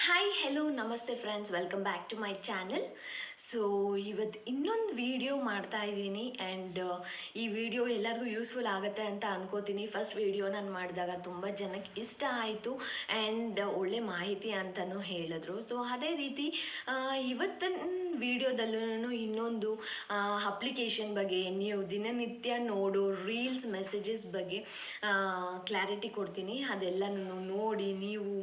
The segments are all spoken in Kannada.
ಹಾಯ್ ಹೆಲೋ ನಮಸ್ತೆ friends welcome back to my channel so ಇವತ್ತು ಇನ್ನೊಂದು ವೀಡಿಯೋ ಮಾಡ್ತಾ ಇದ್ದೀನಿ ಆ್ಯಂಡ್ ಈ ವಿಡಿಯೋ ಎಲ್ಲರಿಗೂ ಯೂಸ್ಫುಲ್ ಆಗುತ್ತೆ ಅಂತ ಅನ್ಕೋತೀನಿ. ಫಸ್ಟ್ ವಿಡಿಯೋ ನಾನು ಮಾಡಿದಾಗ ತುಂಬ ಜನಕ್ಕೆ ಇಷ್ಟ ಆಯಿತು ಆ್ಯಂಡ್ ಒಳ್ಳೆ ಮಾಹಿತಿ ಅಂತಲೂ ಹೇಳಿದ್ರು. ಸೊ ಅದೇ ರೀತಿ ಆ, ವಿಡಿಯೋದಲ್ಲೂ ಇನ್ನೊಂದು ಅಪ್ಲಿಕೇಶನ್ ಬಗ್ಗೆ, ನೀವು ದಿನನಿತ್ಯ ನೋಡೋ ರೀಲ್ಸ್, ಮೆಸೇಜಸ್ ಬಗ್ಗೆ ಕ್ಲಾರಿಟಿ ಕೊಡ್ತೀನಿ. ಅದೆಲ್ಲನೂ ನೋಡಿ ನೀವು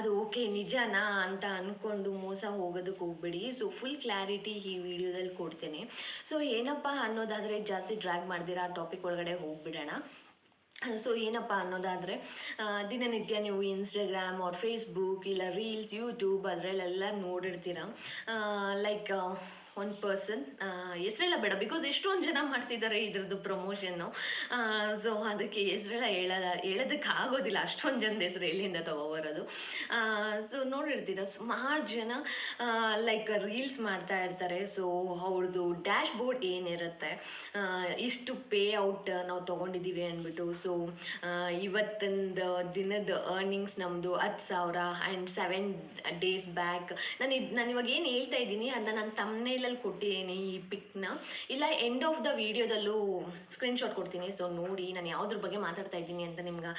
ಅದು ಓಕೆ, ನಿಜನಾ ಅಂತ ಅಂದ್ಕೊಂಡು ಮೋಸ ಹೋಗೋದಕ್ಕೆ ಹೋಗ್ಬೇಡಿ. ಸೊ ಫುಲ್ ಕ್ಲಾರಿಟಿ ಈ ವಿಡಿಯೋದಲ್ಲಿ ಕೊಡ್ತೇನೆ. ಸೊ ಏನಪ್ಪ ಅನ್ನೋದಾದರೆ ಜಾಸ್ತಿ ಡ್ರ್ಯಾಗ್ ಮಾಡ್ದಿರಾ ಆ ಟಾಪಿಕ್ ಒಳಗಡೆ ಹೋಗ್ಬಿಡೋಣ. ಸೊ ಏನಪ್ಪ ಅನ್ನೋದಾದರೆ ದಿನನಿತ್ಯ ನೀವು ಇನ್ಸ್ಟಾಗ್ರಾಮ್ ಆರ್ ಫೇಸ್ಬುಕ್ ಇಲ್ಲ ರೀಲ್ಸ್ ಯೂಟ್ಯೂಬ್ ಅದರಲ್ಲೆಲ್ಲ ನೋಡಿರ್ತೀರ? ಲೈಕ್ ಒಂದು ಪರ್ಸನ್ ಹೆಸರೆಲ್ಲ ಬೇಡ ಬಿಕಾಸ್ ಎಷ್ಟೊಂದು ಜನ ಮಾಡ್ತಿದ್ದಾರೆ ಇದ್ರದ್ದು ಪ್ರಮೋಷನ್ನು ಸೊ ಅದಕ್ಕೆ ಹೆಸರೆಲ್ಲ ಹೇಳ ಹೇಳೋದಕ್ಕೆ ಆಗೋದಿಲ್ಲ ಅಷ್ಟೊಂದು ಜನದ ಹೆಸರು ಎಲ್ಲಿಂದ ತಗೋಬರೋದು. ಸೊ ನೋಡಿರ್ತೀರ, ಸುಮಾರು ಜನ ಲೈಕ್ ರೀಲ್ಸ್ ಮಾಡ್ತಾ ಇರ್ತಾರೆ. ಸೊ ಅವ್ರದ್ದು ಡ್ಯಾಶ್ ಬೋರ್ಡ್ ಏನಿರುತ್ತೆ ಇಷ್ಟು ಪೇ ಔಟ್ ನಾವು ತೊಗೊಂಡಿದ್ದೀವಿ ಅಂದ್ಬಿಟ್ಟು. ಸೊ ಇವತ್ತೊಂದು ದಿನದ ಅರ್ನಿಂಗ್ಸ್ ನಮ್ಮದು ಹತ್ತು ಸಾವಿರ ಆ್ಯಂಡ್ ಸೆವೆನ್ ಡೇಸ್ ಬ್ಯಾಕ್ ನಾನು ಇದು, ನಾನು ಇವಾಗ ಏನು ಹೇಳ್ತಾ ಇದ್ದೀನಿ ಅದನ್ನ ನಾನು ತಮ್ಮನೇಲಲ್ಲಿ ಕೊಟ್ಟಿದ್ದೀನಿ ಈ ಪಿಕ್ನ. ಇಲ್ಲ ಎಂಡ್ ಆಫ್ ದ ವಿಡಿಯೋದಲ್ಲೂ ಸ್ಕ್ರೀನ್ಶಾಟ್ ಕೊಡ್ತೀನಿ. ಸೊ ನೋಡಿ, ನಾನು ಯಾವುದ್ರ ಬಗ್ಗೆ ಮಾತಾಡ್ತಾ ಇದ್ದೀನಿ ಅಂತ ನಿಮ್ಗೆ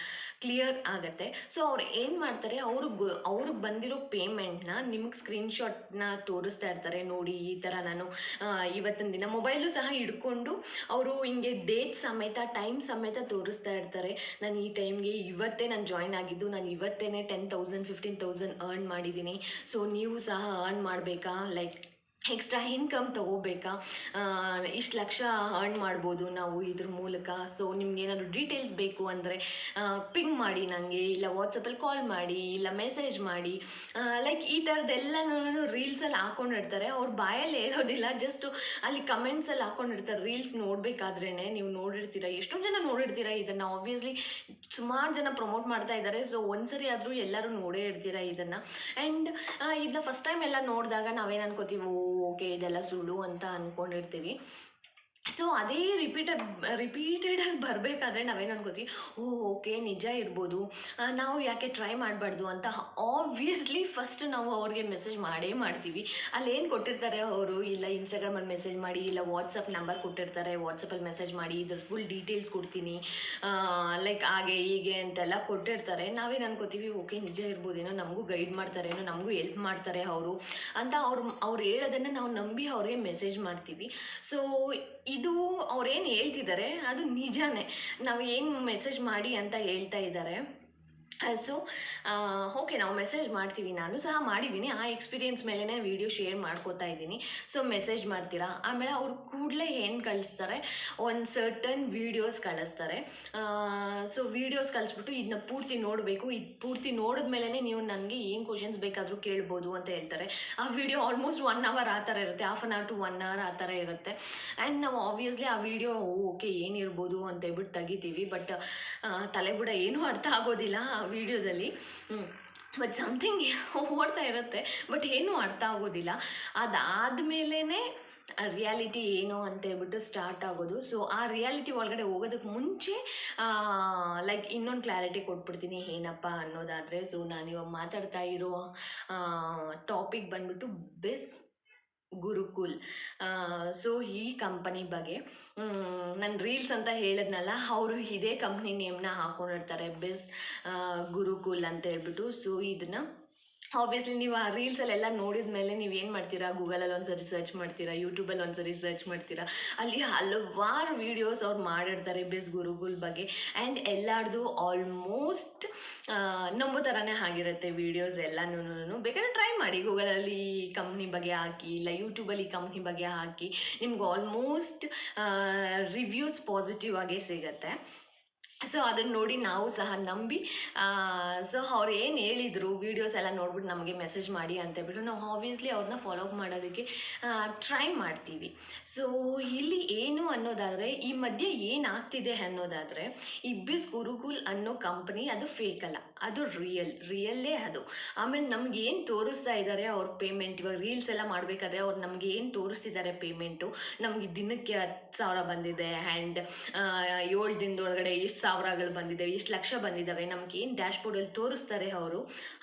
ಕ್ಲಿಯರ್ ಆಗುತ್ತೆ. ಸೊ ಅವ್ರು ಏನು ಮಾಡ್ತಾರೆ ಅವ್ರಿಗೆ ಅವ್ರಿಗೆ ಬಂದಿರೋ ಪೇಮೆಂಟ್ನ ನಿಮ್ಗೆ ಸ್ಕ್ರೀನ್ಶಾಟ್ನ ತೋರಿಸ್ತಾ ಇರ್ತಾರೆ. ನೋಡಿ, ಈ ಥರ ನಾನು ಇವತ್ತಿನ ದಿನ ಮೊಬೈಲು ಸಹ ಹಿಡ್ಕೊಂಡು ಅವರು ಹಿಂಗೆ ಡೇಟ್ ಸಮೇತ ಟೈಮ್ ಸಮೇತ ತೋರಿಸ್ತಾ ಇರ್ತಾರೆ. ನಾನು ಈ ಟೈಮ್ಗೆ ಇವತ್ತೇ ನಾನು ಜಾಯ್ನ್ ಆಗಿದ್ದು, ನಾನು ಇವತ್ತೇ ten thousand fifteen thousand earn ಮಾಡಿದ್ದೀನಿ. ಸೊ ನೀವು ಸಹ ಅರ್ನ್ ಮಾಡಬೇಕಾ? ಲೈಕ್ ಎಕ್ಸ್ಟ್ರಾ ಇನ್ಕಮ್ ತೊಗೋಬೇಕಾ? ಇಷ್ಟು ಲಕ್ಷ ಅರ್ನ್ ಮಾಡ್ಬೋದು ನಾವು ಇದ್ರ ಮೂಲಕ. ಸೊ ನಿಮ್ಗೆ ಏನಾದರೂ ಡೀಟೇಲ್ಸ್ ಬೇಕು ಅಂದರೆ ಪಿಂಗ್ ಮಾಡಿ ನನಗೆ ಇಲ್ಲ ವಾಟ್ಸಪ್ಪಲ್ಲಿ ಕಾಲ್ ಮಾಡಿ, ಇಲ್ಲ ಮೆಸೇಜ್ ಮಾಡಿ. ಲೈಕ್ ಈ ಥರದ್ದೆಲ್ಲನೂ ರೀಲ್ಸಲ್ಲಿ ಹಾಕ್ಕೊಂಡಿರ್ತಾರೆ ಅವ್ರ ಬಾಯಲ್ಲಿ ಹೇಳೋದಿಲ್ಲ ಜಸ್ಟ್ ಅಲ್ಲಿ ಕಮೆಂಟ್ಸಲ್ಲಿ ಹಾಕ್ಕೊಂಡಿರ್ತಾರೆ ರೀಲ್ಸ್ ನೋಡಬೇಕಾದ್ರೇ ನೀವು ನೋಡಿರ್ತೀರ. ಎಷ್ಟೊಂದು ಜನ ನೋಡಿರ್ತೀರ ಇದನ್ನು. ಆಬ್ವಿಯಸ್ಲಿ ಸುಮಾರು ಜನ ಪ್ರಮೋಟ್ ಮಾಡ್ತಾ ಇದ್ದಾರೆ ಸೊ ಒಂದ್ಸರಿ ಆದರೂ ಎಲ್ಲರೂ ನೋಡೇ ಇರ್ತೀರ ಇದನ್ನು. ಆ್ಯಂಡ್ ಇದನ್ನ ಫಸ್ಟ್ ಟೈಮ್ ಎಲ್ಲ ನೋಡಿದಾಗ ನಾವೇನು ಅನ್ಕೋತೀವಿ? ಓಕೆ ಇದೆಲ್ಲ ಸುಳ್ಳು ಅಂತ ಅಂದ್ಕೊಂಡಿರ್ತೀವಿ ಸೊ ಅದೇ ರಿಪೀಟೆಡ್ ರಿಪೀಟೆಡಾಗಿ ಬರಬೇಕಾದ್ರೆ ನಾವೇನು ಅನ್ಕೋತೀವಿ, ಓ ಓಕೆ ನಿಜ ಇರ್ಬೋದು. ನಾವು ಯಾಕೆ ಟ್ರೈ ಮಾಡಬಾರ್ದು? ಅಂತ ಆಬ್ವಿಯಸ್ಲಿ ಫಸ್ಟ್ ನಾವು ಅವ್ರಿಗೆ ಮೆಸೇಜ್ ಮಾಡೇ ಮಾಡ್ತೀವಿ. ಅಲ್ಲಿ ಏನು ಕೊಟ್ಟಿರ್ತಾರೆ ಅವರು, ಇಲ್ಲ ಇನ್ಸ್ಟಾಗ್ರಾಮಲ್ಲಿ ಮೆಸೇಜ್ ಮಾಡಿ, ಇಲ್ಲ ವಾಟ್ಸಪ್ ನಂಬರ್ ಕೊಟ್ಟಿರ್ತಾರೆ ವಾಟ್ಸಪ್ಪಲ್ಲಿ ಮೆಸೇಜ್ ಮಾಡಿ, ಇದ್ರ ಫುಲ್ ಡೀಟೇಲ್ಸ್ ಕೊಡ್ತೀನಿ. ಲೈಕ್ ಹಾಗೆ ಹೀಗೆ ಅಂತೆಲ್ಲ ಕೊಟ್ಟಿರ್ತಾರೆ. ನಾವೇನು ಅನ್ಕೋತೀವಿ ಓಕೆ ನಿಜ ಇರ್ಬೋದೇನೋ, ನಮಗೂ ಗೈಡ್ ಮಾಡ್ತಾರೇನೋ, ನಮಗೂ ಎಲ್ಪ್ ಮಾಡ್ತಾರೆ ಅವರು. ಅಂತ ಅವ್ರು ಅವ್ರು ಹೇಳೋದನ್ನು ನಾವು ನಂಬಿ ಅವ್ರಿಗೆ ಮೆಸೇಜ್ ಮಾಡ್ತೀವಿ. ಸೊ ಇದು ಅವ್ರೇನು ಹೇಳ್ತಿದ್ದಾರೆ ಅದು ನಿಜಾನೇ. ನಾವು ಏನು ಮೆಸೇಜ್ ಮಾಡಿ ಅಂತ ಹೇಳ್ತಾ ಇದ್ದಾರೆ ಸೊ ಓಕೆ ನಾವು ಮೆಸೇಜ್ ಮಾಡ್ತೀವಿ. ನಾನು ಸಹ ಮಾಡಿದ್ದೀನಿ ಆ ಎಕ್ಸ್ಪೀರಿಯನ್ಸ್ ಮೇಲೇ ವೀಡಿಯೋ ಶೇರ್ ಮಾಡ್ಕೋತಾ ಇದ್ದೀನಿ. ಸೊ ಮೆಸೇಜ್ ಮಾಡ್ತೀರಾ? ಆಮೇಲೆ ಅವ್ರು ಕೂಡಲೇ ಏನು ಕಳಿಸ್ತಾರೆ? ಒಂದು ಸರ್ಟನ್ ವೀಡಿಯೋಸ್ ಕಳಿಸ್ತಾರೆ. ಸೊ ವೀಡಿಯೋಸ್ ಕಳಿಸ್ಬಿಟ್ಟು ಇದನ್ನ ಪೂರ್ತಿ ನೋಡಬೇಕು. ಇದು ಪೂರ್ತಿ ನೋಡಿದ್ಮೇಲೆ ನೀವು ನನಗೆ ಏನು ಕ್ವಶನ್ಸ್ ಬೇಕಾದರೂ ಕೇಳ್ಬೋದು ಅಂತ ಹೇಳ್ತಾರೆ. ಆ ವಿಡಿಯೋ ಆಲ್ಮೋಸ್ಟ್ ಒನ್ ಅವರ್ ಆ ಥರ ಇರುತ್ತೆ. Half an hour to one hour ಆ ಥರ ಇರುತ್ತೆ. ಆ್ಯಂಡ್ ನಾವು ಆಬ್ವಿಯಸ್ಲಿ ಆ ವಿಡಿಯೋ ಓಕೆ ಏನಿರ್ಬೋದು ಅಂತ ಹೇಳ್ಬಿಟ್ಟು ತೆಗಿತೀವಿ. ಬಟ್ ತಲೆಬುಡ ಏನೂ ಅರ್ಥ ಆಗೋದಿಲ್ಲ. ವಿಡಿಯೋದಲ್ಲಿ. ಬಟ್ ಸಮಥಿಂಗ್ ಓಡ್ತಾ ಇರುತ್ತೆ ಬಟ್ ಏನೂ ಅರ್ಥ ಆಗೋದಿಲ್ಲ. ಅದಾದಮೇಲೇ ರಿಯಾಲಿಟಿ ಏನು ಅಂತ ಹೇಳ್ಬಿಟ್ಟು ಸ್ಟಾರ್ಟ್ ಆಗೋದು. ಸೊ ಆ ರಿಯಾಲಿಟಿ ಒಳಗಡೆ ಹೋಗೋದಕ್ಕೆ ಮುಂಚೆ ಲೈಕ್ ಇನ್ನೊಂದು ಕ್ಲಾರಿಟಿ ಕೊಟ್ಬಿಡ್ತೀನಿ. ಏನಪ್ಪ ಅನ್ನೋದಾದರೆ ಸೊ ನಾನು ಇವಾಗ ಮಾತಾಡ್ತಾ ಇರೋ ಟಾಪಿಕ್ ಬಂದ್ಬಿಟ್ಟು ಬೆಸ್ ಗುರುಕುಲ್. ಸೊ ಈ ಕಂಪನಿ ಬಗ್ಗೆ ನನ್ನ ರೀಲ್ಸ್ ಅಂತ ಹೇಳಿದ್ನಲ್ಲ, ಅವರು ಇದೇ ಕಂಪ್ನಿ ನೇಮ್ನ ಹಾಕೊಂಡಿರ್ತಾರೆ ಬಿಸ್ ಗುರುಕುಲ್ ಅಂತ ಹೇಳ್ಬಿಟ್ಟು. ಸೊ ಇದನ್ನು ಆಬ್ವಿಯಸ್ಲಿ ನೀವು ಆ ರೀಲ್ಸಲ್ಲೆಲ್ಲ ನೋಡಿದ ಮೇಲೆ ನೀವು ಏನು ಮಾಡ್ತೀರಾ? ಗೂಗಲಲ್ಲಿ ಒಂದ್ಸರಿ ಸರ್ಚ್ ಮಾಡ್ತೀರಾ? ಯೂಟ್ಯೂಬಲ್ಲಿ ಒಂದ್ಸರಿ ಸರ್ಚ್ ಮಾಡ್ತೀರಾ? ಅಲ್ಲಿ ಹಲವಾರು ವೀಡಿಯೋಸ್ ಅವ್ರು ಮಾಡಿರ್ತಾರೆ ಬೇಸ್ ಗುರುಗಳ ಬಗ್ಗೆ. ಆ್ಯಂಡ್ ಎಲ್ಲರದು ಆಲ್ಮೋಸ್ಟ್ ನಂಬೋ ಥರನೇ ಆಗಿರುತ್ತೆ ವೀಡಿಯೋಸ್ ಎಲ್ಲನೂ ಬೇಕಾದ್ರೆ ಟ್ರೈ ಮಾಡಿ ಗೂಗಲಲ್ಲಿ ಈ ಕಂಪ್ನಿ ಬಗ್ಗೆ ಹಾಕಿ, ಇಲ್ಲ ಯೂಟ್ಯೂಬಲ್ಲಿ ಈ ಕಂಪ್ನಿ ಬಗ್ಗೆ ಹಾಕಿ. ನಿಮ್ಗೆ ಆಲ್ಮೋಸ್ಟ್ ರಿವ್ಯೂಸ್ ಪಾಸಿಟಿವ್ ಆಗೇ ಸಿಗತ್ತೆ. ಸೊ ಅದನ್ನು ನೋಡಿ ನಾವು ಸಹ ನಂಬಿ ಸೊ ಅವ್ರು ಏನು ಹೇಳಿದರು ವೀಡಿಯೋಸ್ ಎಲ್ಲ ನೋಡ್ಬಿಟ್ಟು ನಮಗೆ ಮೆಸೇಜ್ ಮಾಡಿ ಅಂತ ಹೇಳ್ಬಿಟ್ಟು ನಾವು ಆಬ್ವಿಯಸ್ಲಿ ಅವ್ರನ್ನ ಫಾಲೋ ಅಪ್ ಮಾಡೋದಕ್ಕೆ ಟ್ರೈ ಮಾಡ್ತೀವಿ. ಸೊ ಇಲ್ಲಿ ಏನು ಅನ್ನೋದಾದರೆ, ಈ ಮಧ್ಯೆ ಏನಾಗ್ತಿದೆ ಅನ್ನೋದಾದರೆ ಇಬ್ಬಿಸ್ ಬಿಸ್ ಗುರುಕುಲ್ ಅನ್ನೋ ಕಂಪ್ನಿ ಅದು ಫೇಕ್ ಅಲ್ಲ. ಅದು ರಿಯಲ್ ರಿಯಲ್ಲೇ ಅದು. ಆಮೇಲೆ ನಮ್ಗೆ ಏನು ತೋರಿಸ್ತಾ ಇದ್ದಾರೆ ಅವ್ರ ಪೇಮೆಂಟ್ ಇವಾಗ ರೀಲ್ಸ್ ಎಲ್ಲ ಮಾಡಬೇಕಾದ್ರೆ ಅವ್ರು ನಮ್ಗೆ ಏನು ತೋರಿಸ್ತಿದ್ದಾರೆ ಪೇಮೆಂಟು ನಮಗೆ ದಿನಕ್ಕೆ ಹತ್ತು ಸಾವಿರ ಬಂದಿದೆ ಆ್ಯಂಡ್ ಏಳು ದಿನದೊಳಗಡೆ ಎಷ್ಟು ಸಾವಿರಗಳು ಬಂದಿದ್ದಾವೆ ಎಷ್ಟು ಲಕ್ಷ ಬಂದಿದ್ದಾವೆ ನಮ್ಗೆ ಏನು ಡ್ಯಾಶ್ಬೋರ್ಡಲ್ಲಿ ತೋರಿಸ್ತಾರೆ ಅವರು?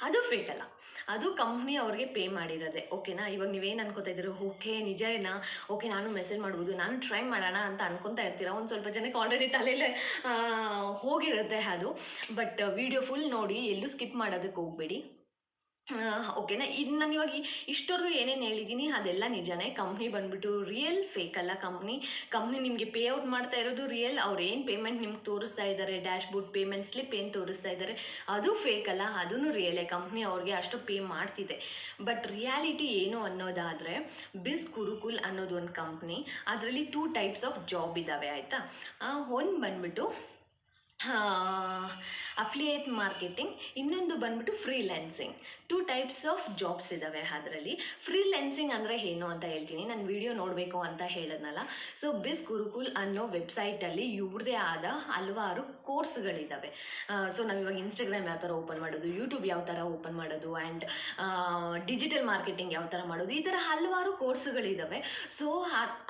ಅದು ಫೇಕ್ ಅಲ್ಲ. ಅದು ಕಂಪ್ನಿ ಅವ್ರಿಗೆ ಪೇ ಮಾಡಿರೋದೆ. ಓಕೆನಾ ಇವಾಗ ನೀವೇನು ಅನ್ಕೋತಾ ಇದ್ದೀರಿ? ಓಕೆ ನಿಜನಾ ಓಕೆ ನಾನು ಮೆಸೇಜ್ ಮಾಡ್ಬೋದು, ನಾನು ಟ್ರೈ ಮಾಡೋಣ ಅಂತ ಅನ್ಕೊತಾ ಇರ್ತೀರಾ? ಒಂದು ಸ್ವಲ್ಪ ಜನಕ್ಕೆ ಆಲ್ರೆಡಿ ತಲೆಯಲ್ಲೇ ಹೋಗಿರುತ್ತೆ ಅದು. ಬಟ್ ವಿಡಿಯೋ ಫುಲ್ ನೋಡಿ ಎಲ್ಲೂ ಸ್ಕಿಪ್ ಮಾಡೋದಕ್ಕೆ ಹೋಗಬೇಡಿ. ಓಕೆನಾ ಇದು ನಾನು ಇವಾಗ ಇಷ್ಟವರೆಗೂ ಏನೇನು ಹೇಳಿದ್ದೀನಿ ಅದೆಲ್ಲ ನಿಜನೇ ಕಂಪ್ನಿ ಬಂದ್ಬಿಟ್ಟು ರಿಯಲ್ ಫೇಕ್ ಅಲ್ಲ ಕಂಪ್ನಿ ಕಂಪ್ನಿ ನಿಮಗೆ ಪೇ ಔಟ್ ಮಾಡ್ತಾ ಇರೋದು ರಿಯಲ್ ಅವ್ರು ಏನು ಪೇಮೆಂಟ್ ನಿಮ್ಗೆ ತೋರಿಸ್ತಾ ಇದ್ದಾರೆ ಡ್ಯಾಶ್ ಬೋರ್ಡ್ ಪೇಮೆಂಟ್ ಸ್ಲಿಪ್ ಏನು ತೋರಿಸ್ತಾ ಇದ್ದಾರೆ ಅದು ಫೇಕ್ ಅಲ್ಲ ಅದೂ ರಿಯಲೇ ಕಂಪ್ನಿ ಅವ್ರಿಗೆ ಅಷ್ಟು ಪೇ ಮಾಡ್ತಿದೆ. ಬಟ್ ರಿಯಾಲಿಟಿ ಏನು ಅನ್ನೋದಾದರೆ ಬಿಸ್ ಕುರುಕುಲ್ ಅನ್ನೋದು ಒಂದು ಕಂಪ್ನಿ ಅದರಲ್ಲಿ ಟೂ ಟೈಪ್ಸ್ ಆಫ್ ಜಾಬ್ ಇದ್ದಾವೆ ಆಯಿತಾ? ಒಂದು ಬಂದ್ಬಿಟ್ಟು ಅಫ್ಲಿಯೇಟ್ ಮಾರ್ಕೆಟಿಂಗ್ ಇನ್ನೊಂದು ಬಂದ್ಬಿಟ್ಟು freelancing two types of jobs ಇದ್ದಾವೆ ಅದರಲ್ಲಿ. ಫ್ರೀಲ್ಯಾನ್ಸಿಂಗ್ ಅಂದರೆ ಏನು ಅಂತ ಹೇಳ್ತೀನಿ. ನಾನು ವಿಡಿಯೋ ನೋಡಬೇಕು ಅಂತ ಹೇಳೋದ್ನಲ್ಲ. ಸೊ ಬಿಸ್ ಗುರುಕುಲ್ ಅನ್ನೋ ವೆಬ್ಸೈಟಲ್ಲಿ ಇವ್ರದೇ ಆದ ಹಲವಾರು ಕೋರ್ಸ್ಗಳಿದ್ದಾವೆ ಸೊ ನಾವು ಇವಾಗ ಇನ್ಸ್ಟಾಗ್ರಾಮ್ ಯಾವ ಥರ ಓಪನ್ ಮಾಡೋದು ಯೂಟ್ಯೂಬ್ ಯಾವ ಥರ ಓಪನ್ ಮಾಡೋದು ಆ್ಯಂಡ್ ಡಿಜಿಟಲ್ ಮಾರ್ಕೆಟಿಂಗ್ ಯಾವ ಥರ ಮಾಡೋದು, ಈ ಥರ ಹಲವಾರು ಕೋರ್ಸ್ಗಳಿದ್ದಾವೆ ಸೊ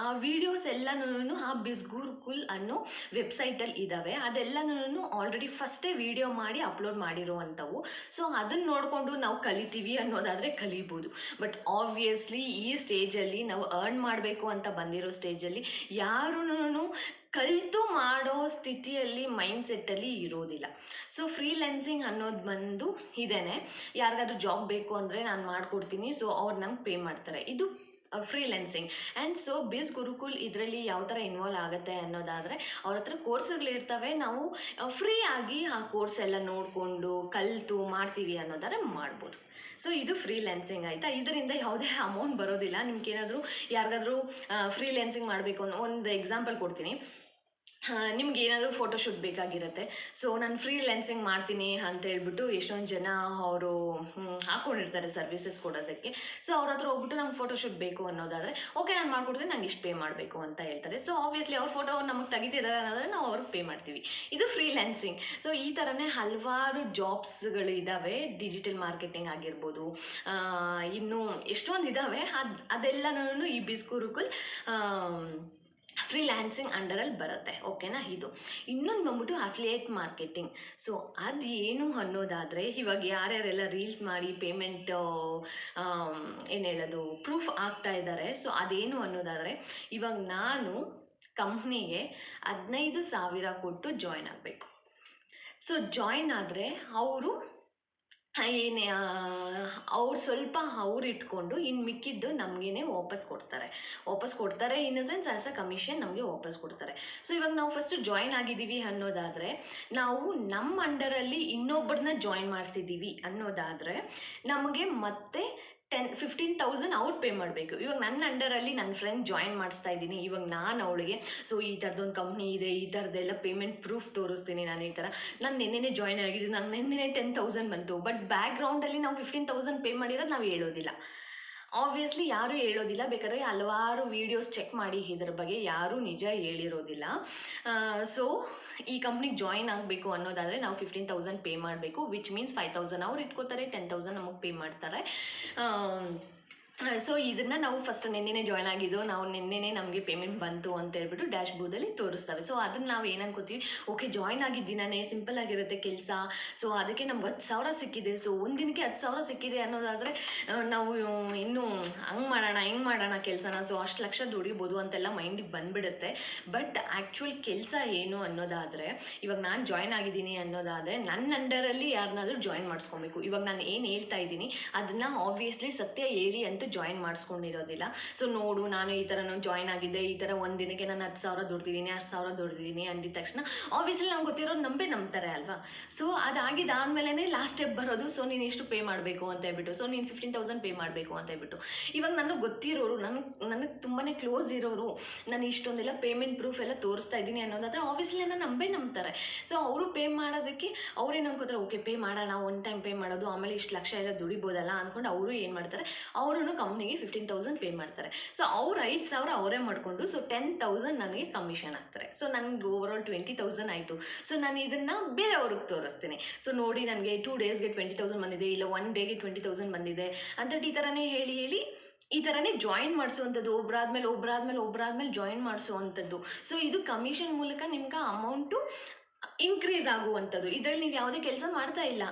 ಆ ವಿಡಿಯೋಸ್ ಎಲ್ಲನೂ ಆ ಬಿಸ್ ಗುರುಕುಲ್ ಅನ್ನೋ ವೆಬ್ಸೈಟಲ್ಲಿ ಇದ್ದಾವೆ ಅದೆಲ್ಲನೂ ಆಲ್ರೆಡಿ ಫಸ್ಟೇ ವಿಡಿಯೋ ಮಾಡಿ ಅಪ್ಲೋಡ್ ಮಾಡಿರುವಂಥವು. ಸೊ ಅದನ್ನು ನೋಡಿಕೊಂಡು ನಾವು ಕಲಿತೀವಿ ಅನ್ನೋದಾದರೆ ಕಲಿಬೋದು. ಬಟ್ ಆಬ್ವಿಯಸ್ಲಿ ಈ ಸ್ಟೇಜಲ್ಲಿ ನಾವು ಅರ್ನ್ ಮಾಡಬೇಕು ಅಂತ ಬಂದಿರೋ ಸ್ಟೇಜಲ್ಲಿ ಯಾರೂ ಕಲಿತು ಮಾಡೋ ಸ್ಥಿತಿಯಲ್ಲಿ ಮೈಂಡ್ ಸೆಟ್ಟಲ್ಲಿ ಇರೋದಿಲ್ಲ. ಸೊ ಲೆನ್ಸಿಂಗ್ ಅನ್ನೋದು ಬಂದು ಇದೇನೆ. ಯಾರಿಗಾದ್ರೂ ಜಾಬ್ ಬೇಕು ಅಂದರೆ ನಾನು ಮಾಡಿಕೊಡ್ತೀನಿ ಸೊ ಅವ್ರು ನಂಗೆ ಪೇ ಮಾಡ್ತಾರೆ. ಇದು ಫ್ರೀಲ್ಯಾನ್ಸಿಂಗ್ ಆ್ಯಂಡ್ ಸೊ ಬಿಸ್ ಗುರುಕುಲ್ ಇದರಲ್ಲಿ ಯಾವ ಥರ ಇನ್ವಾಲ್ವ್ ಆಗುತ್ತೆ ಅನ್ನೋದಾದರೆ, ಅವ್ರ ಹತ್ರ ಕೋರ್ಸ್ಗಳಿರ್ತವೆ ನಾವು ಫ್ರೀ ಆಗಿ ಆ ಕೋರ್ಸ್ ಎಲ್ಲ ನೋಡಿಕೊಂಡು ಕಲಿತು ಮಾಡ್ತೀವಿ ಅನ್ನೋದಾದ್ರೆ ಮಾಡ್ಬೋದು. ಸೊ ಇದು ಫ್ರೀಲ್ಯಾನ್ಸಿಂಗ್ ಆಯಿತಾ? ಇದರಿಂದ ಯಾವುದೇ ಅಮೌಂಟ್ ಬರೋದಿಲ್ಲ. ನಿಮ್ಗೆ ಏನಾದರೂ ಯಾರಿಗಾದ್ರೂ ಫ್ರೀಲ್ಯಾನ್ಸಿಂಗ್ ಮಾಡಬೇಕು ಅನ್ನೋ ಒಂದು ಎಕ್ಸಾಂಪಲ್ ಕೊಡ್ತೀನಿ. ನಿಮ್ಗೆ ಏನಾದರೂ ಫೋಟೋಶೂಟ್ ಬೇಕಾಗಿರುತ್ತೆ. ಸೊ ನಾನು ಫ್ರೀ ಲೆನ್ಸಿಂಗ್ ಮಾಡ್ತೀನಿ ಅಂತ ಹೇಳ್ಬಿಟ್ಟು ಎಷ್ಟೊಂದು ಜನ ಅವರು ಹಾಕ್ಕೊಂಡಿರ್ತಾರೆ ಸರ್ವಿಸಸ್ ಕೊಡೋದಕ್ಕೆ. ಸೊ ಅವ್ರ ಹತ್ರ ಹೋಗ್ಬಿಟ್ಟು ನಮ್ಗೆ ಫೋಟೋಶೂಟ್ ಬೇಕು ಅನ್ನೋದಾದರೆ ಓಕೆ ನಾನು ಮಾಡ್ಕೊಡ್ತೀನಿ, ನಂಗೆ ಇಷ್ಟು ಪೇ ಮಾಡಬೇಕು ಅಂತ ಹೇಳ್ತಾರೆ. ಸೊ ಆಬ್ವಿಯಸ್ಲಿ ಅವ್ರ ಫೋಟೋ ನಮಗೆ ತೆಗಿತಿದ್ದಾರೆ ಅನ್ನೋದ್ರೆ ನಾವು ಅವ್ರಿಗೆ ಪೇ ಮಾಡ್ತೀವಿ. ಇದು ಫ್ರೀ ಲೆನ್ಸಿಂಗ್ ಸೊ ಈ ಥರನೇ ಹಲವಾರು ಜಾಬ್ಸ್ಗಳು ಇದ್ದಾವೆ ಡಿಜಿಟಲ್ ಮಾರ್ಕೆಟಿಂಗ್ ಆಗಿರ್ಬೋದು ಇನ್ನೂ ಎಷ್ಟೊಂದು ಇದ್ದಾವೆ ಅದು ಅದೆಲ್ಲನೂ ಈ ಬಿಸ್ಕುರುಕುಲ್ ಫ್ರೀಲ್ಯಾನ್ಸಿಂಗ್ ಅಂಡರಲ್ಲಿ ಬರುತ್ತೆ ಓಕೆನಾ ಇದು. ಇನ್ನೊಂದು ಬಂದ್ಬಿಟ್ಟು ಅಫಿಲಿಯೇಟ್ ಮಾರ್ಕೆಟಿಂಗ್ ಸೊ ಅದು ಏನು ಅನ್ನೋದಾದರೆ, ಇವಾಗ ಯಾರ್ಯಾರೆಲ್ಲ ರೀಲ್ಸ್ ಮಾಡಿ ಪೇಮೆಂಟ್ ಏನು ಹೇಳೋದು ಪ್ರೂಫ್ ಆಗ್ತಾ ಇದ್ದಾರೆ ಸೊ ಅದೇನು ಅನ್ನೋದಾದರೆ, ಇವಾಗ ನಾನು ಕಂಪ್ನಿಗೆ ಹದಿನೈದು ಸಾವಿರ ಕೊಟ್ಟು ಜಾಯ್ನ್ ಆಗಬೇಕು. ಸೊ ಜಾಯ್ನ್ ಆದರೆ ಅವರು ಏನೇ ಅವ್ರು ಸ್ವಲ್ಪ ಅವ್ರು ಇಟ್ಕೊಂಡು ಇನ್ನು ಮಿಕ್ಕಿದ್ದು ನಮಗೇನೆ ವಾಪಸ್ ಕೊಡ್ತಾರೆ. ವಾಪಸ್ ಕೊಡ್ತಾರೆ in a sense as a commission ನಮಗೆ ವಾಪಸ್ ಕೊಡ್ತಾರೆ. ಸೊ, ಇವಾಗ ನಾವು ಫಸ್ಟ್ ಜಾಯಿನ್ ಆಗಿದ್ದೀವಿ ಅನ್ನೋದಾದರೆ, ನಾವು ನಮ್ಮ ಅಂಡರಲ್ಲಿ ಇನ್ನೊಬ್ಬರನ್ನ ಜಾಯಿನ್ ಮಾಡಿಸಿದ್ದೀವಿ ಅನ್ನೋದಾದರೆ, ನಮಗೆ ಮತ್ತೆ ಟೆನ್ ಫಿಫ್ಟೀನ್ ತೌಸಂಡ್ ಅವ್ರು ಪೇ ಮಾಡಬೇಕು. ಇವಾಗ ನನ್ನ ಅಂಡರಲ್ಲಿ ನನ್ನ ಫ್ರೆಂಡ್ ಜಾಯಿನ್ ಮಾಡಿಸ್ತಾ ಇದ್ದೀನಿ. ಇವಾಗ ನಾನು ಅವಳಿಗೆ. ಸೊ ಈ ಥರದೊಂದು ಕಂಪ್ನಿ ಇದೆ, ಈ ಥರದ್ದೆಲ್ಲ ಪೇಮೆಂಟ್ ಪ್ರೂಫ್ ತೋರಿಸ್ತೀನಿ ನಾನು ಈ ಥರ ನಾನು ನಿನ್ನೆನೇ ಜಾಯ್ನ್ ಆಗಿದ್ದು ನಾನು ನಿನ್ನೆನೇ ಟೆನ್ ತೌಸಂಡ್ ಬಂತು. ಬಟ್ ಬ್ಯಾಕ್ ಗ್ರೌಂಡಲ್ಲಿ ನಾವು ಫಿಫ್ಟೀನ್ ತೌಸಂಡ್ ಪೇ ಮಾಡಿರೋದು ನಾವು ಹೇಳೋದಿಲ್ಲ. ಆಬ್ವಿಯಸ್ಲಿ ಯಾರೂ ಹೇಳೋದಿಲ್ಲ, ಬೇಕಾದ್ರೆ ಹಲವಾರು ವೀಡಿಯೋಸ್ ಚೆಕ್ ಮಾಡಿ ಇದ್ರ ಬಗ್ಗೆ ಯಾರೂ ನಿಜ ಹೇಳಿರೋದಿಲ್ಲ. ಸೊ ಈ ಕಂಪ್ನಿಗೆ ಜಾಯಿನ್ ಆಗಬೇಕು ಅನ್ನೋದಾದರೆ ನಾವು ಫಿಫ್ಟೀನ್ ತೌಸಂಡ್ ಪೇ ಮಾಡಬೇಕು ವಿಚ್ ಮೀನ್ಸ್ ಫೈವ್ ತೌಸಂಡ್ ಅವ್ರು ಇಟ್ಕೋತಾರೆ ಟೆನ್ ತೌಸಂಡ್ ನಮಗೆ ಪೇ ಮಾಡ್ತಾರೆ. ಸೊ ಇದನ್ನು ನಾವು ಫಸ್ಟ್ ನಿನ್ನೆನೇ ಜಾಯ್ನ್ ಆಗಿದ್ದು, ನಾವು ನಿನ್ನೆನೇ ನಮಗೆ ಪೇಮೆಂಟ್ ಬಂತು ಅಂತ ಹೇಳ್ಬಿಟ್ಟು ಡ್ಯಾಶ್ ಬೋರ್ಡಲ್ಲಿ ತೋರಿಸ್ತವೆ. ಸೊ ಅದನ್ನು ನಾವು ಏನು ಅನ್ಕೋತೀವಿ ಓಕೆ ಜಾಯ್ನ್ ಆಗಿದ್ದೀನೇ ಸಿಂಪಲ್ ಆಗಿರುತ್ತೆ ಕೆಲಸ. ಸೊ ಅದಕ್ಕೆ ನಮ್ಗೆ ಹತ್ತು ಸಾವಿರ ಸಿಕ್ಕಿದೆ. ಸೊ ಒಂದಿನಕ್ಕೆ ಹತ್ತು ಸಾವಿರ ಸಿಕ್ಕಿದೆ ಅನ್ನೋದಾದರೆ ನಾವು ಇನ್ನೂ ಹಂಗೆ ಮಾಡೋಣ, ಹೆಂಗೆ ಮಾಡೋಣ ಕೆಲಸನ. ಸೊ ಅಷ್ಟು ಲಕ್ಷ ದುಡಿಬೋದು ಅಂತೆಲ್ಲ ಮೈಂಡಿಗೆ ಬಂದ್ಬಿಡುತ್ತೆ. ಬಟ್ ಆ್ಯಕ್ಚುಯಲ್ ಕೆಲಸ ಏನು ಅನ್ನೋದಾದರೆ, ಇವಾಗ ನಾನು ಜಾಯ್ನ್ ಆಗಿದ್ದೀನಿ ಅನ್ನೋದಾದರೆ ನನ್ನ ಅಂಡರಲ್ಲಿ ಯಾರನ್ನಾದ್ರೂ ಜಾಯ್ನ್ ಮಾಡಿಸ್ಕೊಬೇಕು. ಇವಾಗ ನಾನು ಏನು ಹೇಳ್ತಾ ಇದ್ದೀನಿ, ಅದನ್ನು ಆಬ್ವಿಯಸ್ಲಿ ಸತ್ಯ ಹೇಳಿ ಅಂತೂ ಜಾಯಿನ್ ಮಾಡಿಸ್ಕೊಂಡಿರೋದಿಲ್ಲ. ಸೊ ನೋಡು, ನಾನು ಈ ಥರ ಜಾಯ್ನ್ ಆಗಿದ್ದೆ, ಈ ಥರ ಒಂದು ದಿನಕ್ಕೆ ನಾನು ಹತ್ತು ಸಾವಿರ ದುಡ್ದಿದ್ದೀನಿ ಹತ್ತು ಸಾವಿರ ದುಡ್ದಿದ್ದೀನಿ ಅಂದಿದ ತಕ್ಷಣ ಆಬ್ವಿಯಸ್ಲಿ ನಂಗೆ ಗೊತ್ತಿರೋರು ನಂಬೇ ನಂಬ್ತಾರೆ ಅಲ್ವಾ? ಸೊ ಅದಾಗಿದ್ದಾದ್ಮೇಲೆ ಲಾಸ್ಟ್ ಸ್ಟೆಪ್ ಬರೋದು ಸೊ ನೀನು ಇಷ್ಟು ಪೇ ಮಾಡಬೇಕು ಅಂತ ಹೇಳ್ಬಿಟ್ಟು ಸೊ ನೀನು ಫಿಫ್ಟೀನ್ ತೌಸಂಡ್ ಪೇ ಮಾಡಬೇಕು ಅಂತ ಹೇಳ್ಬಿಟ್ಟು. ಇವಾಗ ನನಗೆ ಗೊತ್ತಿರೋರು, ನನಗೆ ನನಗೆ ತುಂಬಾ ಕ್ಲೋಸ್ ಇರೋರು, ನಾನು ಇಷ್ಟೊಂದೆಲ್ಲ ಪೇಮೆಂಟ್ ಪ್ರೂಫ್ ಎಲ್ಲ ತೋರಿಸ್ತಾ ಇದ್ದೀನಿ ಅನ್ನೋದಾದ್ರೆ ಆಬ್ವಿಯಸ್ಲಿ ನಾನು ನಂಬೇ ನಂಬ್ತಾರೆ. ಸೊ ಅವರು ಪೇ ಮಾಡೋದಕ್ಕೆ ಅವ್ರೇನು ಅನ್ಕೋತಾರೆ ಓಕೆ ಪೇ ಮಾಡೋಣ ಒನ್ ಟೈಮ್ ಪೇ ಮಾಡೋದು, ಆಮೇಲೆ ಇಷ್ಟು ಲಕ್ಷ ಎಲ್ಲ ದುಡಿಬೋದಲ್ಲ ಅಂದ್ಕೊಂಡು ಅವರು ಏನು ಮಾಡ್ತಾರೆ ಅವರು ಕಂಪ್ನಿಗೆ ಫಿಫ್ಟೀನ್ ತೌಸಂಡ್ ಪೇ ಮಾಡ್ತಾರೆ. ಸೊ ಅವ್ರು ಐದು ಸಾವಿರ ಅವರೇ ಮಾಡಿಕೊಂಡು ಸೊ ಟೆನ್ ತೌಸಂಡ್ ನನಗೆ ಕಮಿಷನ್ ಆಗ್ತಾರೆ. ಸೊ ನನಗೆ ಓವರ್ ಆಲ್ ಟ್ವೆಂಟಿ ತೌಸಂಡ್ ಆಯಿತು. ಸೊ ನಾನು ಇದನ್ನು ಬೇರೆಯವ್ರಿಗೆ ತೋರಿಸ್ತೀನಿ. ಸೊ ನೋಡಿ ನನಗೆ ಟೂ ಡೇಸ್ಗೆ ಟ್ವೆಂಟಿ ತೌಸಂಡ್ ಬಂದಿದೆ, ಇಲ್ಲ ಒನ್ ಡೇಗೆ ಟ್ವೆಂಟಿ ತೌಸಂಡ್ ಬಂದಿದೆ ಅಂತ ಈ ಥರನೇ ಹೇಳಿ ಹೇಳಿ ಈ ಥರನೇ ಜಾಯಿನ್ ಮಾಡಿಸುವಂಥದ್ದು ಒಬ್ಬರಾದ್ಮೇಲೆ ಒಬ್ಬರಾದ್ಮೇಲೆ ಒಬ್ಬರಾದ್ಮೇಲೆ ಜಾಯಿನ್ ಮಾಡಿಸುವಂಥದ್ದು ಸೊ ಇದು ಕಮಿಷನ್ ಮೂಲಕ ನಿಮ್ಗೆ ಅಮೌಂಟು ಇನ್ಕ್ರೀಸ್ ಆಗುವಂಥದ್ದು. ಇದರಲ್ಲಿ ನೀವು ಯಾವುದೇ ಕೆಲಸ ಮಾಡ್ತಾ ಇಲ್ಲ.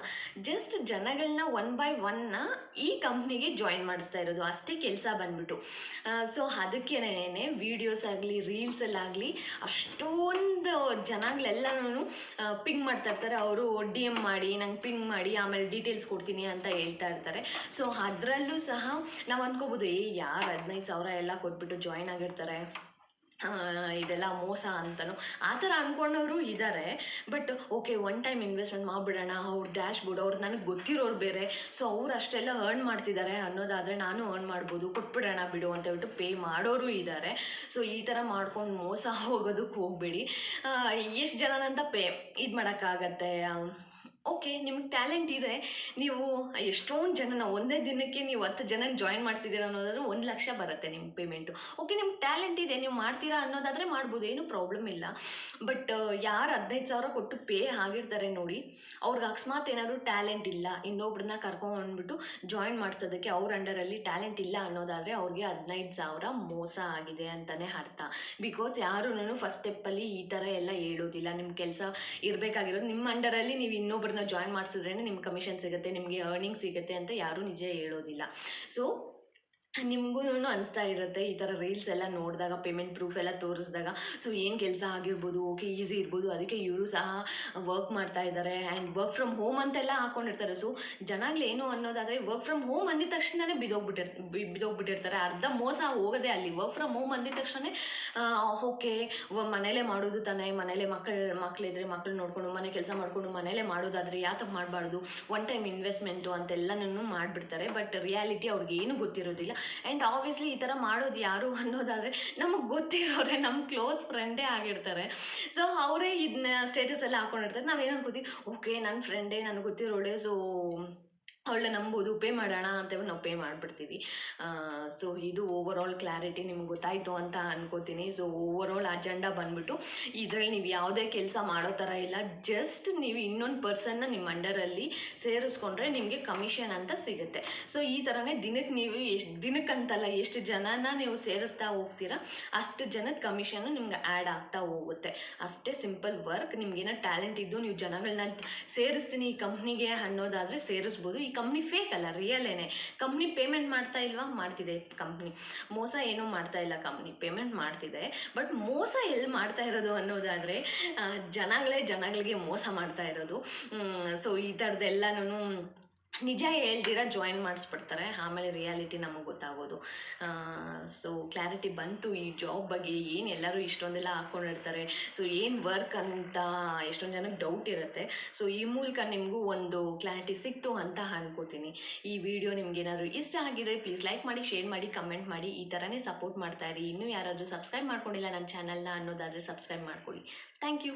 ಜಸ್ಟ್ ಜನಗಳನ್ನ ಒನ್ ಬೈ ಒನ್ನ ಈ ಕಂಪ್ನಿಗೆ ಜಾಯಿನ್ ಮಾಡಿಸ್ತಾ ಇರೋದು. ಅಷ್ಟೇ ಕೆಲಸ ಬಂದ್ಬಿಟ್ಟು. ಸೊ ಅದಕ್ಕೇನೆ ವೀಡಿಯೋಸ್ ಆಗಲಿ ರೀಲ್ಸಲ್ಲಾಗಲಿ ಅಷ್ಟೊಂದು ಜನಗಳೆಲ್ಲನೂ ಪಿಂಗ್ ಮಾಡ್ತಾ ಇರ್ತಾರೆ. ಅವರು ಡಿ ಎಂ ಮಾಡಿ, ನಂಗೆ ಪಿಂಗ್ ಮಾಡಿ, ಆಮೇಲೆ ಡೀಟೇಲ್ಸ್ ಕೊಡ್ತೀನಿ ಅಂತ ಹೇಳ್ತಾ ಇರ್ತಾರೆ. ಸೊ ಅದರಲ್ಲೂ ಸಹ ನಾವು ಅನ್ಕೋಬೋದು, ಏ, ಯಾರು ಹದಿನೈದು ಸಾವಿರ ಎಲ್ಲ ಕೊಟ್ಬಿಟ್ಟು ಜಾಯಿನ್ ಆಗಿರ್ತಾರೆ? ಇದೆಲ್ಲ ಮೋಸ ಅಂತಲೂ ಆ ಥರ ಅಂದ್ಕೊಂಡವರು ಇದ್ದಾರೆ but okay one time investment ಮಾಡಿಬಿಡೋಣ, ಅವ್ರ ಡ್ಯಾಶ್ ಬೋರ್ಡ್ ಅವ್ರು ನನಗೆ ಗೊತ್ತಿರೋರು ಬೇರೆ. ಸೊ ಅವ್ರು ಅಷ್ಟೆಲ್ಲ ಅರ್ನ್ ಮಾಡ್ತಿದ್ದಾರೆ ಅನ್ನೋದಾದರೆ ನಾನು ಅರ್ನ್ ಮಾಡ್ಬೋದು, ಕೊಟ್ಬಿಡೋಣ ಬಿಡು ಅಂತ ಹೇಳ್ಬಿಟ್ಟು ಪೇ ಮಾಡೋರು ಇದ್ದಾರೆ ಸೊ ಈ ಥರ ಮಾಡ್ಕೊಂಡು ಮೋಸ ಹೋಗೋದಕ್ಕೆ ಹೋಗಬೇಡಿ. ಎಷ್ಟು ಜನನಂತ ಪೇ, ಇದು ಮಾಡೋಕ್ಕಾಗತ್ತೆ? ಓಕೆ ನಿಮ್ಗೆ ಟ್ಯಾಲೆಂಟ್ ಇದೆ. ನೀವು ಎಷ್ಟೊಂದು ಜನನ, ಒಂದೇ ದಿನಕ್ಕೆ ನೀವು ಹತ್ತು ಜನ ಜಾಯಿನ್ ಮಾಡಿಸಿದ್ದೀರ ಅನ್ನೋದಾದ್ರೆ ಒಂದು ಲಕ್ಷ ಬರುತ್ತೆ ನಿಮ್ಮ ಪೇಮೆಂಟು ಓಕೆ ನಿಮ್ಗೆ ಟ್ಯಾಲೆಂಟ್ ಇದೆ, ನೀವು ಮಾಡ್ತೀರಾ ಅನ್ನೋದಾದರೆ ಮಾಡ್ಬೋದು, ಏನು ಪ್ರಾಬ್ಲಮ್ ಇಲ್ಲ. ಬಟ್ ಯಾರು ಹದಿನೈದು ಸಾವಿರ ಕೊಟ್ಟು ಪೇ ಆಗಿರ್ತಾರೆ ನೋಡಿ, ಅವ್ರಿಗೆ ಅಕಸ್ಮಾತ್ ಏನಾದರೂ ಟ್ಯಾಲೆಂಟ್ ಇಲ್ಲ, ಇನ್ನೊಬ್ರನ್ನ ಕರ್ಕೊಂಡ್ಬಂದ್ಬಿಟ್ಟು ಜಾಯಿನ್ ಮಾಡಿಸೋದಕ್ಕೆ ಅವ್ರ ಅಂಡರಲ್ಲಿ ಟ್ಯಾಲೆಂಟ್ ಇಲ್ಲ ಅನ್ನೋದಾದರೆ ಅವ್ರಿಗೆ ಹದಿನೈದು ಸಾವಿರ ಮೋಸ ಆಗಿದೆ ಅಂತಲೇ ಅರ್ಥ. ಬಿಕಾಸ್ ನಾನು ಫಸ್ಟ್ ಸ್ಟೆಪ್ಪಲ್ಲಿ ಈ ಥರ ಎಲ್ಲ ಹೇಳೋದಿಲ್ಲ. ನಿಮ್ಮ ಕೆಲಸ ಇರಬೇಕಾಗಿರೋದು ನಿಮ್ಮ ಅಂಡರಲ್ಲಿ ನೀವು ಇನ್ನೊಬ್ರನ್ನ ಜಾಯಿನ್ ಮಾಡಿಸಿದ್ರೇ ನಿಮ್ಗೆ ಕಮಿಷನ್ ಸಿಗುತ್ತೆ ನಿಮಗೆ ಅರ್ನಿಂಗ್ ಸಿಗುತ್ತೆ ಅಂತ ಯಾರೂ ನಿಜ ಹೇಳೋದಿಲ್ಲ. ಸೊ ನಿಮಗೂ ಅನಿಸ್ತಾ ಇರುತ್ತೆ ಈ ಥರ ರೀಲ್ಸ್ ಎಲ್ಲ ನೋಡಿದಾಗ ಪೇಮೆಂಟ್ ಪ್ರೂಫ್ ಎಲ್ಲ ತೋರಿಸಿದಾಗ. ಸೊ ಏನು ಕೆಲಸ ಆಗಿರ್ಬೋದು ಓಕೆ ಈಸಿ ಇರ್ಬೋದು. ಅದಕ್ಕೆ ಇವರು ಸಹ ವರ್ಕ್ ಮಾಡ್ತಾ ಇದ್ದಾರೆ ಆ್ಯಂಡ್ ವರ್ಕ್ ಫ್ರಮ್ ಹೋಮ್ ಅಂತೆಲ್ಲ ಹಾಕ್ಕೊಂಡಿರ್ತಾರೆ ಸೊ ಜನಗಳೇನು ಅನ್ನೋದಾದರೆ ವರ್ಕ್ ಫ್ರಮ್ ಹೋಮ್ ಅಂದಿದ ತಕ್ಷಣವೇ ಬಿದೋಗ್ಬಿಟ್ಟಿರ್ ಬಿದೋಗ್ಬಿಟ್ಟಿರ್ತಾರೆ. ಅರ್ಧ ಮೋಸ ಹೋಗೋದೇ ಅಲ್ಲಿ. ವರ್ಕ್ ಫ್ರಮ್ ಹೋಮ್ ಅಂದಿದ ತಕ್ಷಣ ಓಕೆ ಮನೇಲೇ ಮಾಡೋದು ತಾನೇ. ಮನೇಲೇ ಮಕ್ಕಳು ಮಕ್ಕಳಿದ್ರೆ ಮಕ್ಕಳು ನೋಡಿಕೊಂಡು, ಮನೆ ಕೆಲಸ ಮಾಡಿಕೊಂಡು, ಮನೇಲೇ ಮಾಡೋದಾದರೆ ಯಾತಕ್ಕೆ ಮಾಡಬಾರ್ದು? ಒನ್ ಟೈಮ್ ಇನ್ವೆಸ್ಟ್ಮೆಂಟು ಅಂತೆಲ್ಲನೂ ಮಾಡಿಬಿಡ್ತಾರೆ. ಬಟ್ ರಿಯಾಲಿಟಿ ಅವ್ರಿಗೆ ಏನು ಗೊತ್ತಿರೋದಿಲ್ಲ. ಆ್ಯಂಡ್ ಆಬ್ವಿಯಸ್ಲಿ ಈ ಥರ ಮಾಡೋದು ಯಾರು ಅನ್ನೋದಾದರೆ ನಮಗೆ ಗೊತ್ತಿರೋರೆ ನಮ್ಮ ಕ್ಲೋಸ್ ಫ್ರೆಂಡೇ ಆಗಿರ್ತಾರೆ. ಸೊ ಅವರೇ ಇದನ್ನ ಸ್ಟೇಟಸ್ ಎಲ್ಲ ಹಾಕೊಂಡಿರ್ತಾರೆ. ನಾವೇನು ಅನ್ಕೋತೀವಿ ಓಕೆ ನನ್ನ ಫ್ರೆಂಡೇ ನನಗೆ ಗೊತ್ತಿರೋಳೆ ಸೊ ಅವಳನ್ನ ನಂಬೋದು ಪೇ ಮಾಡೋಣ ಅಂತ ನಾವು ಪೇ ಮಾಡಿಬಿಡ್ತೀವಿ. ಸೊ ಇದು ಓವರ್ ಆಲ್ ಕ್ಲಾರಿಟಿ ನಿಮ್ಗೆ ಗೊತ್ತಾಯಿತು ಅಂತ ಅನ್ಕೋತೀನಿ. ಸೊ ಓವರ್ ಆಲ್ ಅಜೆಂಡಾ ಬಂದ್ಬಿಟ್ಟು ಇದರಲ್ಲಿ ನೀವು ಯಾವುದೇ ಕೆಲಸ ಮಾಡೋ ಥರ ಇಲ್ಲ. ಜಸ್ಟ್ ನೀವು ಇನ್ನೊಂದು ಪರ್ಸನ್ನ ನಿಮ್ಮ ಅಂಡರಲ್ಲಿ ಸೇರಿಸ್ಕೊಂಡ್ರೆ ನಿಮಗೆ ಕಮಿಷನ್ ಅಂತ ಸಿಗುತ್ತೆ. ಸೊ ಈ ಥರನೇ ದಿನಕ್ಕೆ ನೀವು ಎಷ್ಟು, ದಿನಕ್ಕಂತಲ್ಲ ಎಷ್ಟು ಜನನ ನೀವು ಸೇರಿಸ್ತಾ ಹೋಗ್ತೀರಾ, ಅಷ್ಟು ಜನದ ಕಮಿಷನ್ನು ನಿಮ್ಗೆ ಆ್ಯಡ್ ಆಗ್ತಾ ಹೋಗುತ್ತೆ. ಅಷ್ಟೇ ಸಿಂಪಲ್ ವರ್ಕ್ ನಿಮ್ಗೇನೋ ಟ್ಯಾಲೆಂಟ್ ಇದ್ದು ನೀವು ಜನಗಳನ್ನ ಸೇರಿಸ್ತೀನಿ ಈ ಕಂಪ್ನಿಗೆ ಅನ್ನೋದಾದರೆ ಸೇರಿಸ್ಬೋದು. ಈ ಕಂಪ್ನಿ ಫೇಕ್ ಅಲ್ಲ ರಿಯಲೇನೆ ಕಂಪ್ನಿ ಪೇಮೆಂಟ್ ಮಾಡ್ತಾ ಇಲ್ವಾ? ಮಾಡ್ತಿದೆ ಕಂಪ್ನಿ ಮೋಸ ಏನೂ ಮಾಡ್ತಾ ಇಲ್ಲ ಕಂಪ್ನಿ ಪೇಮೆಂಟ್ ಮಾಡ್ತಿದೆ. ಬಟ್ ಮೋಸ ಎಲ್ಲಿ ಮಾಡ್ತಾ ಇರೋದು ಅನ್ನೋದಾದರೆ ಜನಗಳೇ ಜನಗಳಿಗೆ ಮೋಸ ಮಾಡ್ತಾ ಇರೋದು. ಸೊ ಈ ಥರದ್ದೆಲ್ಲನೂ ನಿಜ ಹೇಳ್ದಿರ ಜಾಯಿನ್ ಮಾಡಿಸ್ಬಿಡ್ತಾರೆ. ಆಮೇಲೆ ರಿಯಾಲಿಟಿ ನಮಗೆ ಗೊತ್ತಾಗೋದು. ಸೊ ಕ್ಲಾರಿಟಿ ಬಂತು ಈ ಜಾಬ್ ಬಗ್ಗೆ. ಏನು ಎಲ್ಲರೂ ಇಷ್ಟೊಂದೆಲ್ಲ ಹಾಕ್ಕೊಂಡಿರ್ತಾರೆ ಸೊ ಏನು ವರ್ಕ್ ಅಂತ ಎಷ್ಟೊಂದು ಜನಕ್ಕೆ ಡೌಟ್ ಇರುತ್ತೆ. ಸೊ ಈ ಮೂಲಕ ನಿಮಗೂ ಒಂದು ಕ್ಲಾರಿಟಿ ಸಿಕ್ತು ಅಂತ ಅನ್ಕೋತೀನಿ. ಈ ವಿಡಿಯೋ ನಿಮ್ಗೆ ಏನಾದರೂ ಇಷ್ಟ ಆಗಿದ್ರೆ ಪ್ಲೀಸ್ ಲೈಕ್ ಮಾಡಿ ಶೇರ್ ಮಾಡಿ ಕಮೆಂಟ್ ಮಾಡಿ. ಈ ಥರನೇ ಸಪೋರ್ಟ್ ಮಾಡ್ತಾ ಇರಿ. ಇನ್ನೂ ಯಾರಾದರೂ ಸಬ್ಸ್ಕ್ರೈಬ್ ಮಾಡ್ಕೊಂಡಿಲ್ಲ ನನ್ನ ಚಾನಲ್ನ ಅನ್ನೋದಾದರೆ ಸಬ್ಸ್ಕ್ರೈಬ್ ಮಾಡ್ಕೊಳ್ಳಿ. Thank you